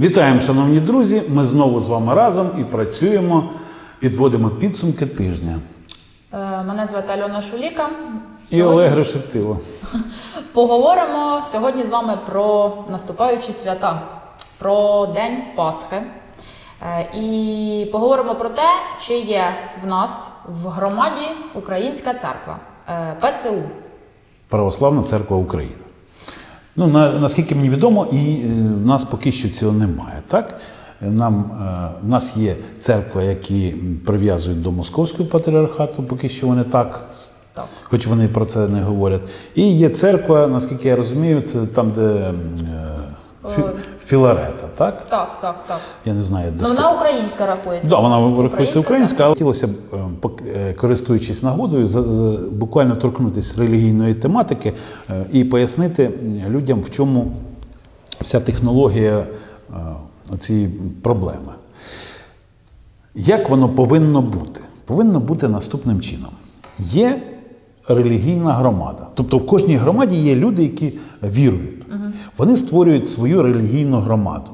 Вітаємо, шановні друзі! Ми знову з вами разом і працюємо, підводимо підсумки тижня. Е, Мене звати Альона Шуліка. І Сьогодні Олег Решетило. Поговоримо сьогодні з вами про наступаючі свята, про День Пасхи. Е, І поговоримо про те, чи є в нас в громаді Українська церква е, ПЦУ. Православна церква України. Ну, на, наскільки мені відомо, і е, в нас поки що цього немає. Так? Нам, е, в нас є церкви, які прив'язують до московського патріархату, поки що вони так, Так. хоч вони про це не говорять. І є церква, наскільки я розумію, це там, де е. Філарета, так? Так, так, так. Я не знаю, де Ну, вона українська рахується. Да, вона рахується українська, але хотілося б, е, е, користуючись нагодою, буквально торкнутися релігійної тематики е, і пояснити людям, в чому вся технологія цієї проблеми. Як воно повинно бути? Повинно бути наступним чином. Є релігійна громада. Тобто в кожній громаді є люди, які вірують. Вони створюють свою релігійну громаду,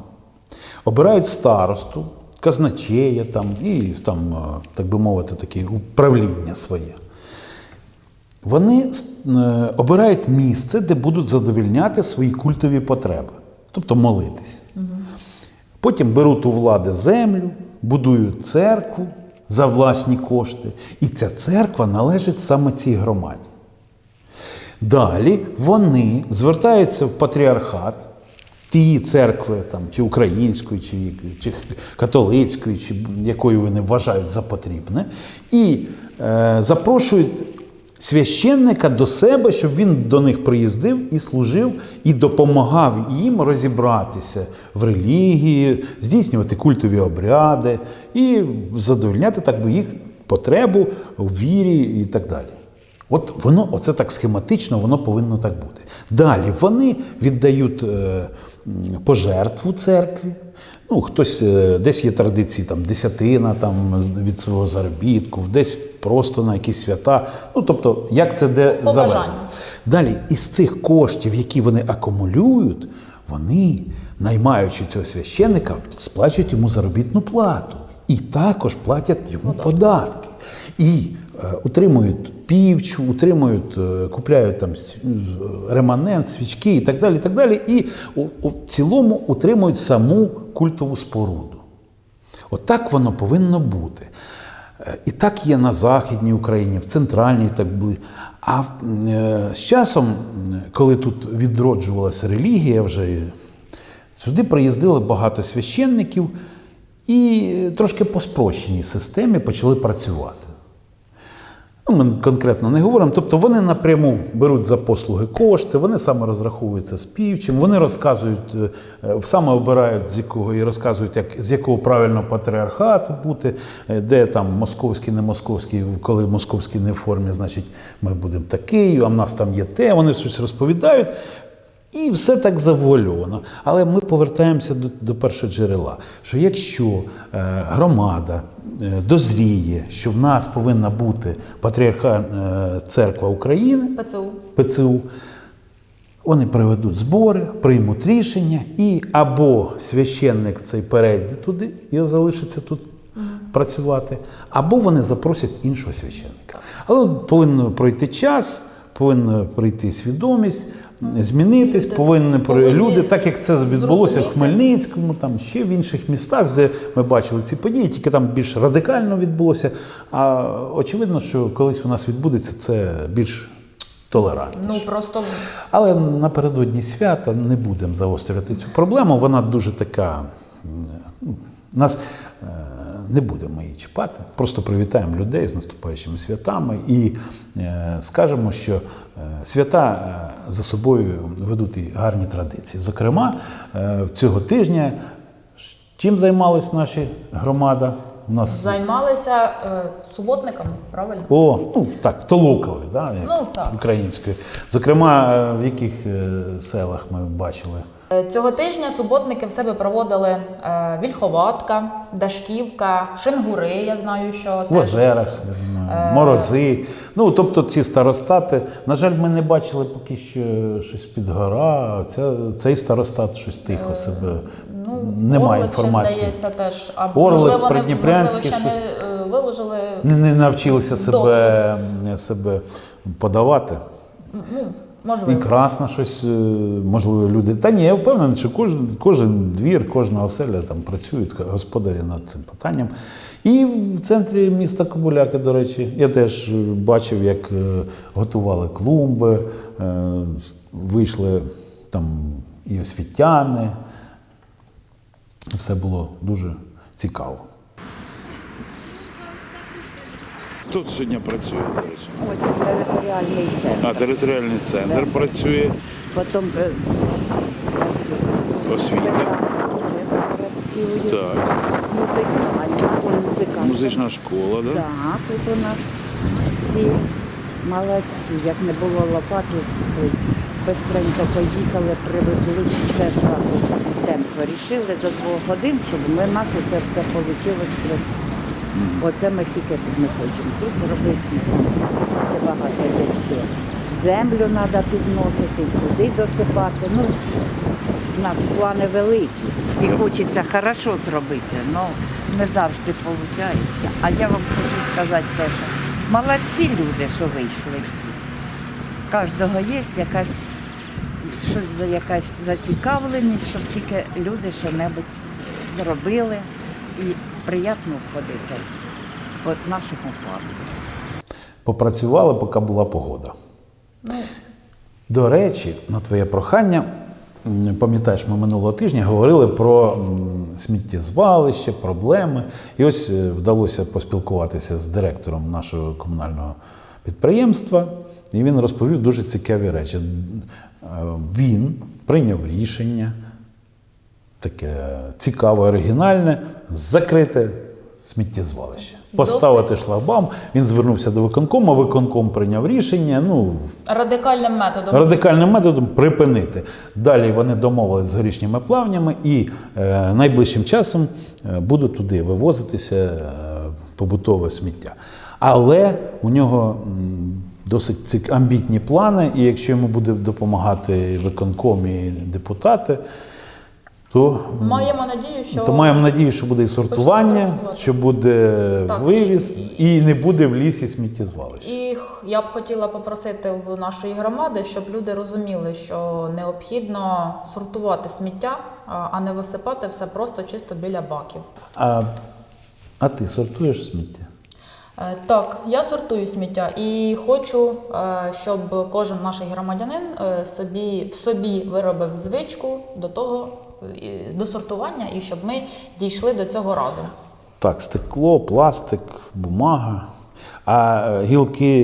обирають старосту, казначея там, і там, е, так би мовити, таке управління своє. Вони е, обирають місце, де будуть задовільняти свої культові потреби, тобто молитись. Потім беруть у влади землю, будують церкву за власні кошти. І ця церква належить саме цій громаді. Далі вони звертаються в патріархат тієї церкви, там, чи української, чи, чи католицької, чи якою вони вважають за потрібне, і е, запрошують священника до себе, щоб він до них приїздив і служив, і допомагав їм розібратися в релігії, здійснювати культові обряди і задовольняти так би їх потребу в вірі і так далі. От воно, оце так схематично, воно повинно так бути. Далі вони віддають е, пожертву церкві. Ну, хтось е, десь є традиції, там десятина там, від свого заробітку, десь просто на якісь свята. Ну, тобто, як це де заведено. Далі, із цих коштів, які вони акумулюють, вони, наймаючи цього священника, сплачують йому заробітну плату. І також платять йому податки. І утримують півчу, утримують, е, купляють там е, реманент, свічки і так далі. І так далі. І у цілому утримують саму культову споруду. Отак воно повинно бути. Е, І так є на Західній Україні, в центральній так були. А е, з часом, коли тут відроджувалася релігія, вже сюди приїздили багато священників і трошки по спрощеній системі почали працювати. Ну, ми конкретно не говоримо. Тобто вони напряму беруть за послуги кошти, вони саме розраховуються з півчим, вони розказують, е, е, саме обирають з якого і розказують, як, з якого правильного патріархату бути, е, де там московський, не московський, коли московський не в формі, значить ми будемо такий, а в нас там є те. Вони щось розповідають. І все так завуальовано. Але ми повертаємося до, до першого джерела, що якщо е, громада е, дозріє, що в нас повинна бути патріархальна церква України, ПЦУ. ПЦУ, вони проведуть збори, приймуть рішення, і або священник цей перейде туди і залишиться тут працювати, або вони запросять іншого священника. Але повинен пройти час, повинна прийти свідомість, змінитись, повинні люди, так як це відбулося в. Хмельницькому, там ще в інших містах, де ми бачили ці події, тільки там більш радикально відбулося. А очевидно, що колись у нас відбудеться це більш толерантніше. Ну просто Але напередодні свята не будемо заострювати цю проблему. Вона дуже така. ну, Нас е, не будемо її чіпати. Просто привітаємо людей з наступаючими святами і е, скажемо, що е, свята е, за собою ведуть і гарні традиції. Зокрема, цього тижня чим займалась наша громада? У нас займалися е, суботниками, правильно? о, ну так, толокові, да, як Ну, так. українською. Зокрема, в яких е, селах ми бачили Цього тижня суботники в себе проводили е, Вільховатка, Дашківка, Шенгури. Я знаю, що В озерах, я знаю, морози. Ну, тобто ці старостати. На жаль, ми не бачили поки що щось під гора. Ця, цей старостат щось тихо себе. Немає Орлик ще, інформації. здається, теж. А Орлик, можливо, не, можливо, Придніпрянський ще не щось. е, виложили. Не, не навчилися себе, себе подавати. Ну, І можливо. красно щось, е, можливо, люди. Та ні, я впевнений, що кожен, кожен двір, кожна оселя там працюють господарі над цим питанням. І в центрі міста Кобуляки, до речі, я теж е, бачив, як е, готували клумби, вийшли там і освітяни. Все було дуже цікаво. Хто сьогодні працює, до речі? Ось територіальний центр. А територіальний центр працює, Потім е, освіта. працює Так. музикальна, ой. Музична школа, да? Так, тут у нас всі молодці. Як не було лопати, бистренько поїхали, привезли все зразу темп вирішили до двох годин, щоб ми нас оце все вийшло красиво. Оце ми тільки тут не хочемо. Тут зробити ще багато дядьки. Землю треба підносити, сюди досипати. Ну, у нас плани великі. І хочеться хорошо зробити, але не завжди виходить. А я вам хочу сказати те, що молодці люди, що вийшли всі. Кожного є якась щось за якась зацікавленість, щоб тільки люди що-небудь зробили і приємно входити по нашому парку. Попрацювали, поки була погода. До речі, на твоє прохання, пам'ятаєш, ми минулого тижня говорили про сміттєзвалище, проблеми. І ось е, вдалося поспілкуватися з директором нашого комунального підприємства, і він розповів дуже цікаві речі. Е, Він прийняв рішення таке цікаве, оригінальне, закрите сміттєзвалище. Поставити шлагбаум. Він звернувся до виконкому, виконком прийняв рішення. Ну, Радикальним методом. радикальним методом припинити. Далі вони домовились з горішніми плавнями і е, найближчим часом е, будуть туди вивозитися е, побутове сміття. Але у нього досить цік- амбітні плани, і якщо йому буде допомагати виконком і депутати, то, Маємо надію, що то маємо надію, що буде і сортування, що буде Так, вивіз, і- і, не буде в лісі сміттєзвалища. І я б хотіла попросити в нашої громади, щоб люди розуміли, що необхідно сортувати сміття, а- не висипати все просто чисто біля баків. А, а ти сортуєш сміття? Е, Так, я сортую сміття і хочу, е, щоб кожен наш громадянин е, собі в собі виробив звичку до того до сортування, і щоб ми дійшли до цього разом. Так, стекло, пластик, бумага. А е, гілки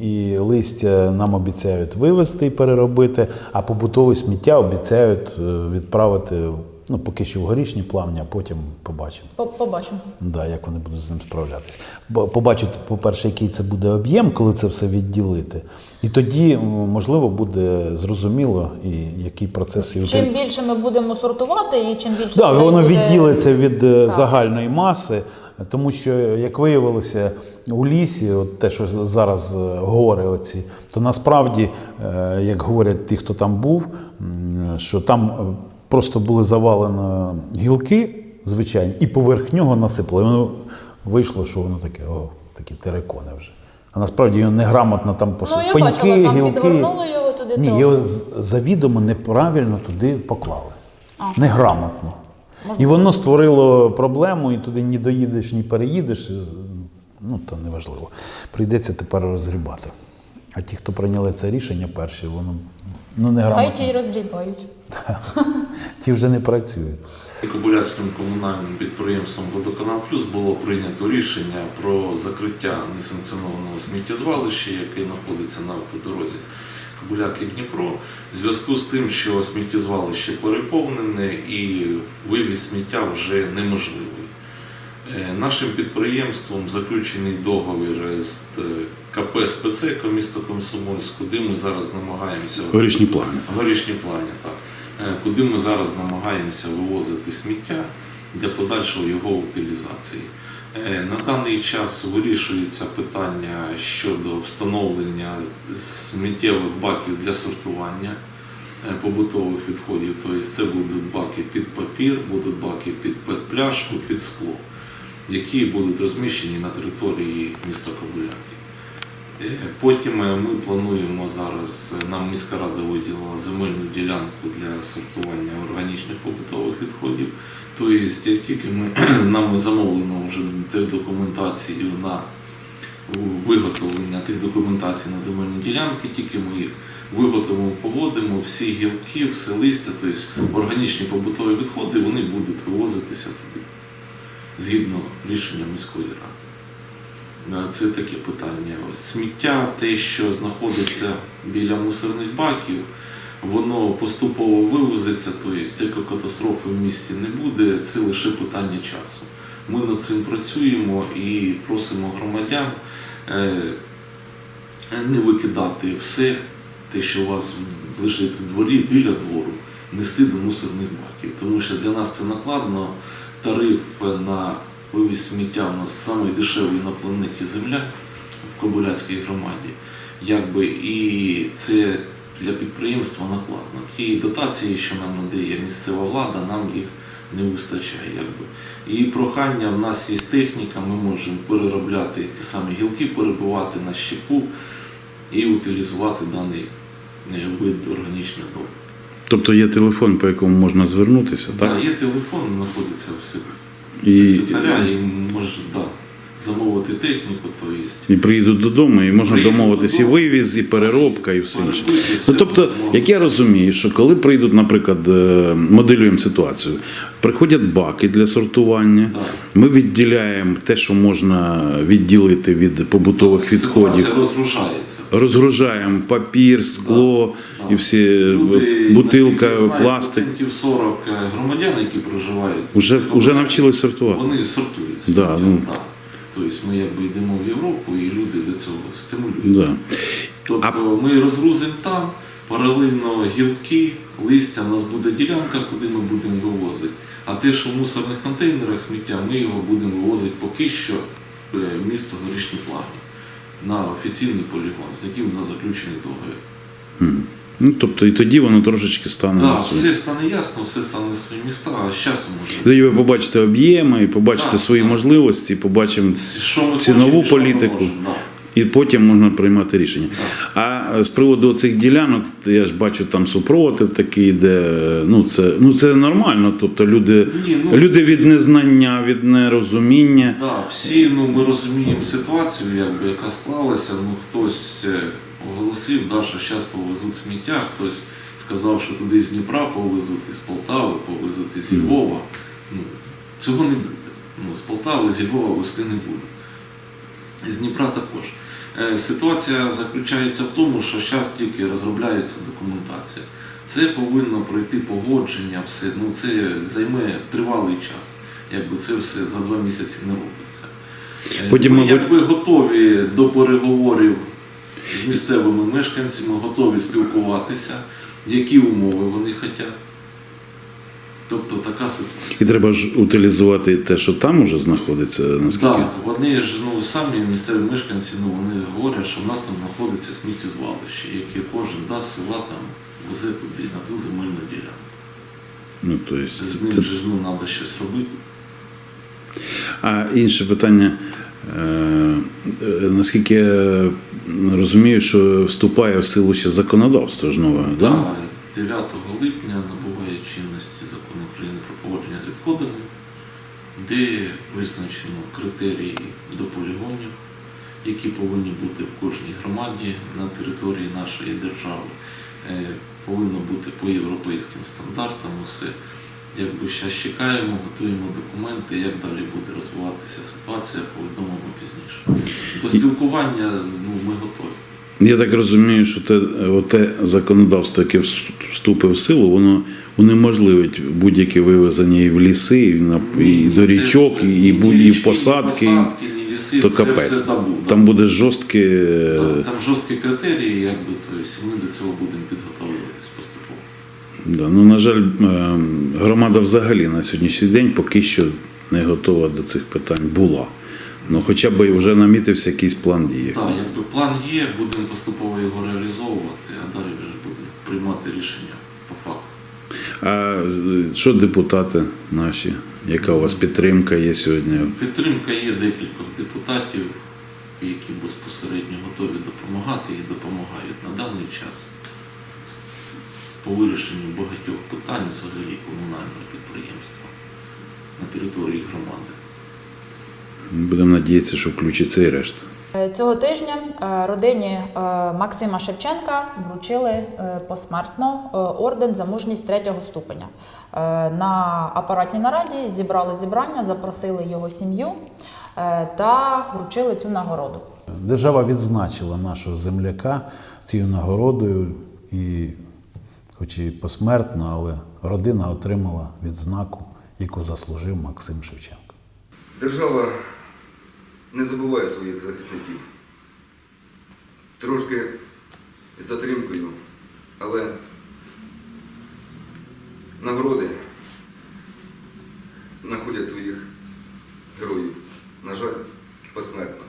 і листя нам обіцяють вивезти і переробити, а побутове сміття обіцяють е, відправити ну, поки що в горішні плавні, а потім побачимо. Побачимо. Да, як вони будуть з ним справлятися. Бо побачити, по-перше, який це буде об'єм, коли це все відділити. І тоді, можливо, буде зрозуміло, і який процес і Чим більше ми будемо сортувати, і чим більше Да, воно буде- відділиться від е, Так. загальної маси, тому що, як виявилося, у лісі, от те, що зараз е, гори оці, то насправді, е, як говорять ті, хто там був, що там просто були завалені гілки, звичайні, і поверх нього насипали. І воно вийшло, що воно таке, о, такі терикони вже. А насправді його неграмотно там Ну, посипали. я Пеньки, бачила, там гілки. підгорнули його туди. Ні, то- його завідомо неправильно туди поклали. Ага. Неграмотно. І воно створило проблему, і туди ні доїдеш, ні переїдеш. Ну, то неважливо. Прийдеться тепер розгрібати. А ті, хто прийняли це рішення перші, воно ну, Хай неграмотно. ті й розгрібають. Ті вже не працюють. Кобиляцьким комунальним підприємством Водоканал Плюс було прийнято рішення про закриття несанкціонованого сміттєзвалища, яке знаходиться на автодорозі Кобиляки Дніпро, в зв'язку з тим, що сміттєзвалище переповнене і вивіз сміття вже неможливий. Е, Нашим підприємством заключений договір з е, КП «Спецеко» місто Комсомольськ, куди ми зараз намагаємося Горішні плани. Горішні плані, так. е, куди ми зараз намагаємося вивозити сміття для подальшої його утилізації. Е, На даний час вирішується питання щодо встановлення сміттєвих баків для сортування е, побутових відходів. Тобто це будуть баки під папір, будуть баки під пляшку, під скло, які будуть розміщені на території міста Кобиляки. Е, Потім е, ми плануємо зараз, е, нам міська рада виділила земельну ділянку для сортування органічних побутових відходів. Тобто, тільки ми нам замовлено вже документацію на виготовлення тих документацій на земельні ділянки, тільки ми їх виготовимо, погодимо, всі гілки, все листя, тобто органічні побутові відходи, вони будуть вивозитися туди, згідно рішення міської ради. Це таке питання. Сміття, те, що знаходиться біля мусорних баків, воно поступово вивозиться, тобто якої катастрофи в місті не буде, це лише питання часу. Ми над цим працюємо і просимо громадян е, не викидати все, те, що у вас лежить в дворі біля двору, нести до мусорних баків. Тому що для нас це накладно. Тариф на вивіз сміття у нас самий дешевий на планеті Земля в Кобиляцькій громаді. Якби, і це для підприємства накладно. Ті дотації, що нам надає місцева влада, нам їх не вистачає. Якби. І прохання, в нас є техніка, ми можемо переробляти ті самі гілки, перебивати на щепу і утилізувати даний е, вид органічних добрив. Тобто є телефон, по якому можна звернутися, так? Так, є телефон, знаходиться в себе. І- Секретаря, и, может, да, замовити техніку, то є. І приїдуть додому, і можна домовитись і вивіз, і переробка, і все інше. Ну, тобто, як я розумію, що коли прийдуть, наприклад, е, моделюємо ситуацію, приходять баки для сортування, ми відділяємо те, що можна відділити від побутових відходів, розгружаємо папір, скло і всі е, Люди, бутилка, я знаю, пластик. процентів 40 громадян, які проживають, Вже, вже навчились сортувати. Вони сортують. Да, ну. Тобто ми якби йдемо в Європу і люди до цього стимулюють. Да. Тобто ми розгрузимо там, паралельно гілки, листя, у нас буде ділянка, куди ми будемо вивозити. А те, що в мусорних контейнерах сміття, ми його будемо вивозити поки що в е, місто Горішні Плавні на офіційний полігон, з яким у нас заключений договір. Ну, тобто і тоді воно трошечки стане Так, свої. все стане ясно, все стане на свої міста, а з часом може. Тоді ви побачите об'єми, і побачите Так, свої так. можливості, побачимо Що ми цінову хочемо, політику. да. І потім можна приймати рішення. А з приводу цих ділянок, я ж бачу там супротив такий, де ну це, ну це нормально. Тобто люди, Ні, ну, люди від незнання, від нерозуміння. Да, всі ну, ми розуміємо ситуацію, якби, яка склалася. Ну, хтось е, оголосив, да, що зараз повезуть сміття, хтось сказав, що туди з Дніпра повезуть, із Полтави, повезуть із Львова. Ну, цього не буде. Ну, з Полтави, з Львова вести не буде. З Дніпра також. Е, Ситуація заключається в тому, що зараз тільки розробляється документація. Це повинно пройти погодження, все. Ну, це займе тривалий час. Якби це все за два місяці не робиться. Е, Потім, ми якби готові до переговорів з місцевими мешканцями, готові спілкуватися, які умови вони хочуть. Тобто така ситуація. І треба ж утилізувати те, що там уже знаходиться, наскільки. Так, вони ж ну самі місцеві мешканці, ну вони говорять, що в нас там знаходиться сміттєзвалище, яке кожен да, з села там везе туди на ту земельну ділянку. Ну, то є, З ним це- ж ну треба щось робити. А інше питання. Е, наскільки я розумію, що вступає в силу ще законодавство ж нове, да? Да, 9 липня набуває чинності закон України про поводження з відходами, де визначено критерії до полігонів, які повинні бути в кожній громаді на території нашої держави. Е, Повинно бути по європейським стандартам усе. Якби зараз чекаємо, готуємо документи, як далі буде розвиватися ситуація, повідомимо пізніше. До спілкування ну, ми готові. Я так розумію, що те, те законодавство, яке вступить в силу, воно унеможливить будь-яке вивезення і в ліси, і, на, і Ні, до річок, і, і, і в посадки, ліси, то це капець. все табу. да. Там буде жорсткі. Да, там жорсткі критерії, якби, тобто ми до цього будемо поступово. Да, ну, на жаль, е, громада взагалі на сьогоднішній день поки що не готова до цих питань була. Ну, хоча б вже намітився якийсь план дії. Так, якби план є, будемо поступово його реалізовувати, а далі вже будемо приймати рішення по факту. А що депутати наші? Яка у вас підтримка є сьогодні? Підтримка є декількох депутатів, які безпосередньо готові допомагати і допомагають на даний час по вирішенню багатьох питань взагалі комунального підприємства на території громади. Будемо надіятися, що включиться і решта. Е, Цього тижня е, родині е, Максима Шевченка вручили посмертно орден за мужність третього ступеня. На апаратній нараді зібрали зібрання, запросили його сім'ю та вручили цю нагороду. Держава відзначила нашого земляка цією нагородою, і, хоч і посмертно, але родина отримала відзнаку, яку заслужив Максим Шевченко. Держава не забуває своїх захисників. Трошки з затримкою, але нагороди знаходять своїх героїв, на жаль, посмертно.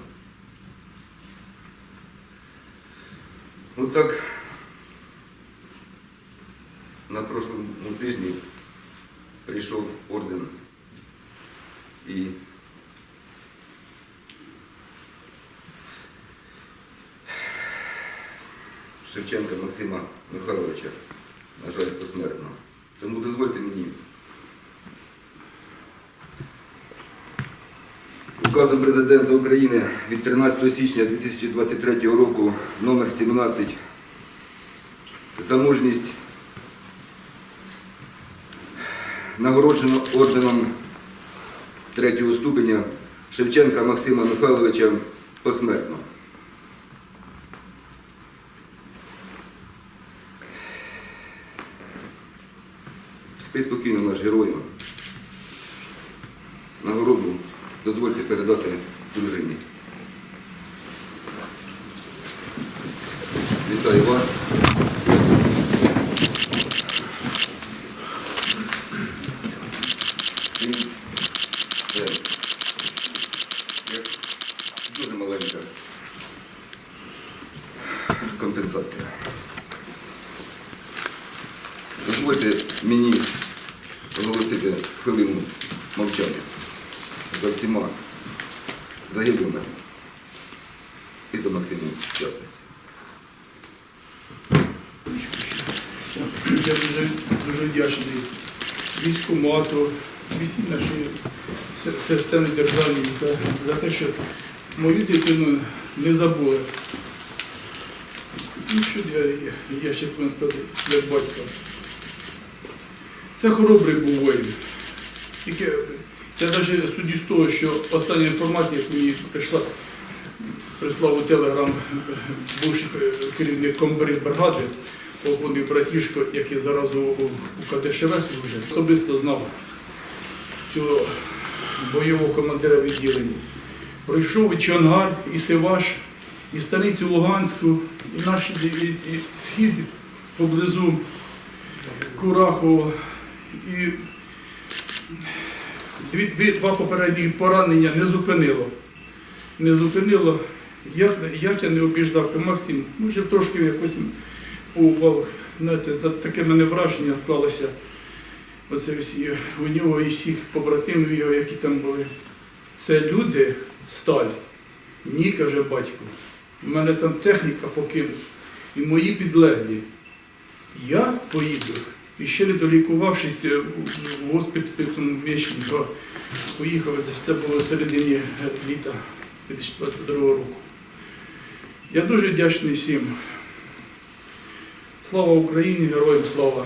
Ну так, на прошлому тижні прийшов орден і Шевченка Максима Михайловича, на жаль, посмертно. Тому дозвольте мені указом президента України від 13 січня 2023 року номер 17 за мужність нагороджено орденом третього ступеня Шевченка Максима Михайловича посмертно. Спи спокійно наш герою. Нагороду дозвольте передати дружині. Вітаю вас. І це як дуже маленька компенсація. Дозвольте мені оголосити хвилину мовчання за всіма загиблими і за Максимом в частності. Я дуже, дуже вдячний військкомату, всій нашій системі державній за, те, що мою дитину не забули. Ну, що я, я, ще повинен сказати, як батько. Це хоробрий був воїн. Тільки я навіть судді з того, що остання інформація, яку мені прийшла, прислав у телеграм бувший керівник комбриг бригади, полковний братішко, який зараз у, КДШВ служить, особисто знав цього бойового командира відділення. Пройшов і Чонгар, і Сиваш, і станицю Луганську, і наш схід поблизу Курахова. І два попередні поранення не зупинило. Не зупинило. Як, як я не обіждав, то Максим, може трошки якось ував, знаєте, таке мене враження склалося. Оце всі, у нього і всіх побратимів його, які там були. Це люди сталь. Ні, каже батько. У мене там техніка покинута. І мої підлеглі. Я поїду. І ще не долікувавшись е, в- в госпіталі вічні, поїхав, це було в середині е, літа 2022 року. Я дуже вдячний всім. Слава Україні, героям слава!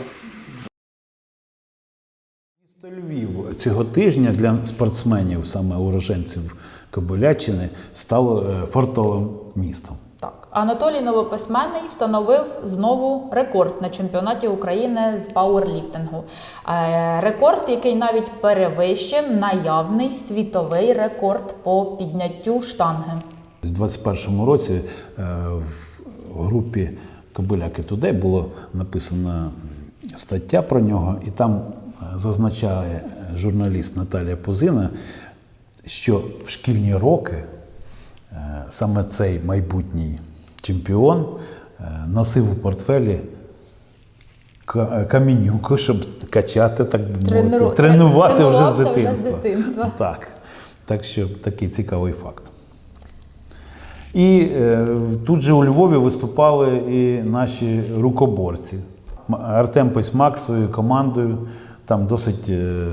Львів цього тижня для спортсменів, саме уроженців Кобиляччини, стало е, фортовим містом. Так, Анатолій Новописьменний встановив знову рекорд на чемпіонаті України з пауерліфтингу. Е, Рекорд, який навіть перевищив наявний світовий рекорд по підняттю штанги. У 2021 році е, в групі Кобиляки Today було написано стаття про нього, і там зазначає журналіст Наталія Позина, що в шкільні роки е, саме цей майбутній чемпіон е, носив у портфелі камінюку, щоб качати, так би мовити, Трениру- тренувати вже з тренувався вже з дитинства. дитинства. Так. так що такий цікавий факт. І е, тут же у Львові виступали і наші рукоборці. Артем Письмак своєю командою там досить е,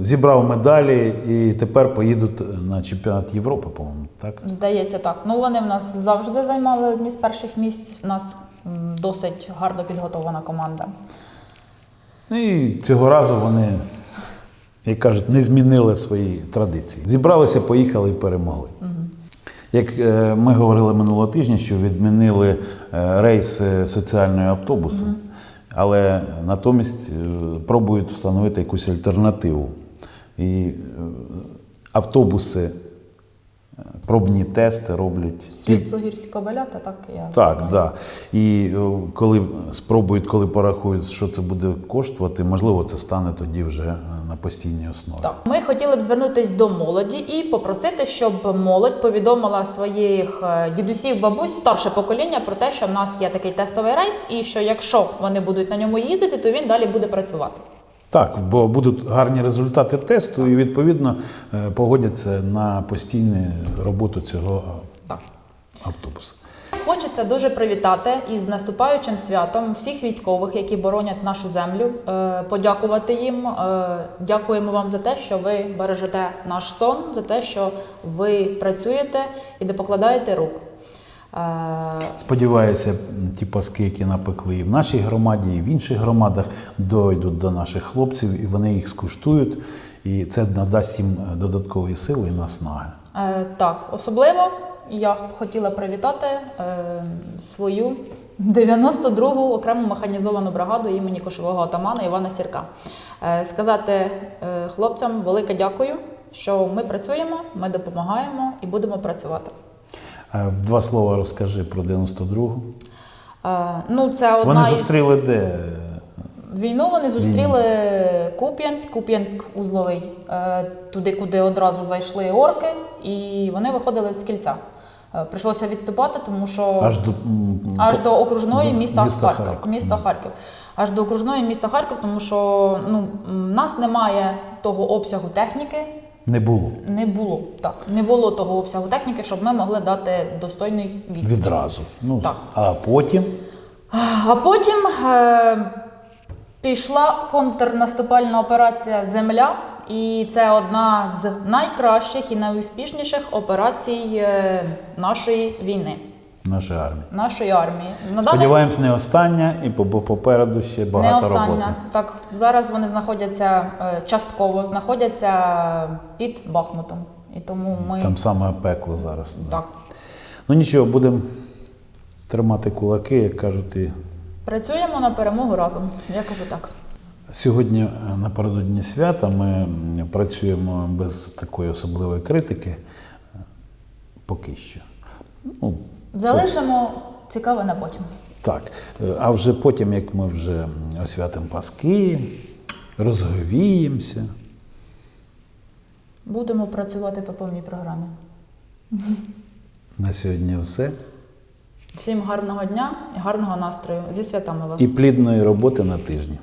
зібрав медалі і тепер поїдуть на чемпіонат Європи, по-моєму. Так? Здається, так. Ну вони в нас завжди займали одні з перших місць. У нас досить гарно підготовлена команда. Ну і цього разу вони, як кажуть, не змінили свої традиції. Зібралися, поїхали і перемогли. Як е, ми говорили минулого тижня, що відмінили е, рейси соціальної автобуси, але натомість е, пробують встановити якусь альтернативу. І е, автобуси, пробні тести роблять Світлогірська баляка, так я так, знаю. да. І е, коли спробують, коли порахують, що це буде коштувати, можливо, це стане тоді вже е, на постійній основі. Так, ми хотіли б звернутися до молоді і попросити, щоб молодь повідомила своїх е, дідусів, бабусь, старше покоління про те, що в нас є такий тестовий рейс, і що якщо вони будуть на ньому їздити, то він далі буде працювати. Так, бо будуть гарні результати тесту, і відповідно е, погодяться на постійну роботу цього Так. автобуса. Хочеться дуже привітати із наступаючим святом всіх військових, які боронять нашу землю, е, подякувати їм. Е, Дякуємо вам за те, що ви бережете наш сон, за те, що ви працюєте і не покладаєте рук. Сподіваюся, ті паски, які напекли і в нашій громаді, і в інших громадах, дойдуть до наших хлопців, і вони їх скуштують, і це надасть їм е, додаткової сили і наснаги. Е, так, особливо я б хотіла привітати е, свою 92-гу окрему механізовану бригаду імені кошового отамана Івана Сірка. Е, сказати е, хлопцям велике дякую, що ми працюємо, ми допомагаємо і будемо працювати. Е, Два слова розкажи про 92-гу. Е, ну, це одна Вони із... зустріли де? Війну вони зустріли Куп'янськ, Куп'янськ узловий, е, туди, куди одразу зайшли орки, і вони виходили з кільця. Прийшлося відступати, тому що Аж до, аж до окружної до міста, міста Харків. Харків. Міста Харків. Аж до окружної міста Харків, тому що ну, в нас немає того обсягу техніки. Не було Не було так, не було того обсягу техніки, щоб ми могли дати достойний відсіч. відразу. Ну, Так. А потім А потім е, пішла контрнаступальна операція Земля, і це одна з найкращих і найуспішніших операцій е, нашої війни, наша армія. нашої армії. На даний Сподіваємось, не остання, і попереду ще не багато остання. роботи. Так, зараз вони знаходяться е, частково, знаходяться під Бахмутом. І тому ми Там саме пекло зараз. да. так Ну нічого, будемо тримати кулаки, як кажуть. І працюємо на перемогу разом. Я кажу так. сьогодні е, напередодні свята ми працюємо без такої особливої критики. е, Поки що. Ну, Залишимо цікаве на потім. Так, е, а вже потім, як ми вже освятимо паски, розговіємося. Будемо працювати по повній програмі. На сьогодні все. Всім гарного дня і гарного настрою. Зі святами вас. І плідної роботи на тижні.